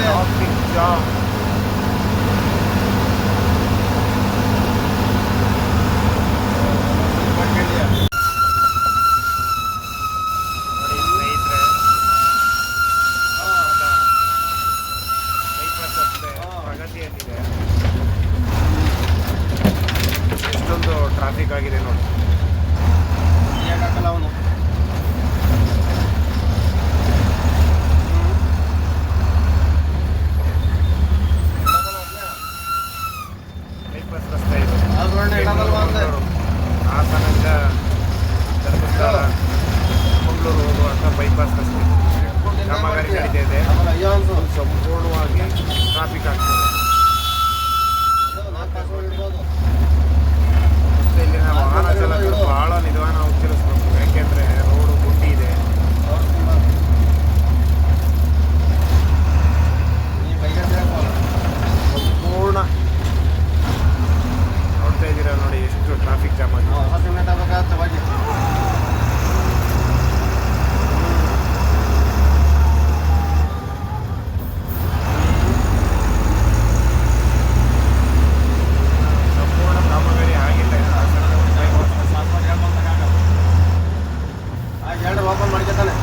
traffic jam. ಎಷ್ಟೊಂದು traffic ಆಗಿದೆ ನೋಡಿ ಯಾಕಾಗಲ್ಲ ಅವನು ಹಾಸನದಿಂದ ಧರ್ಮಸ್ಥಳ ಮಂಗಳೂರು ಹೋಗುವಂಥ ಬೈಪಾಸ್ ರಸ್ತೆ. ಕಾಮಗಾರಿ ನಡೀತಾ ಇದೆ. ಸಂಪೂರ್ಣವಾಗಿ ಟ್ರಾಫಿಕ್ ಆಗ್ತದೆ. ಓಪನ್ ಮಾಡ್ಕೊತಾನೆ.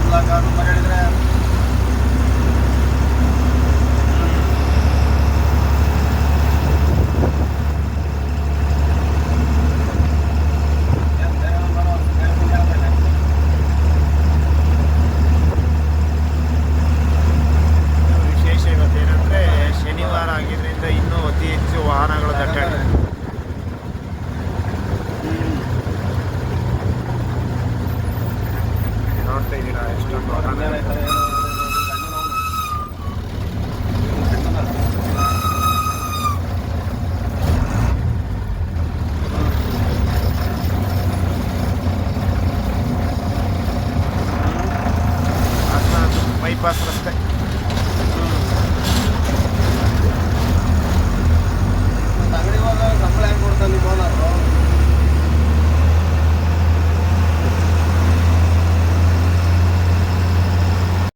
ಎಲ್ಲ ಕಾನೂನು ನೋಡ್ತಾ ಇದ್ದೀರಾ? ಎಷ್ಟೊಂದು ಬೈಪಾಸ್ ರಸ್ತೆ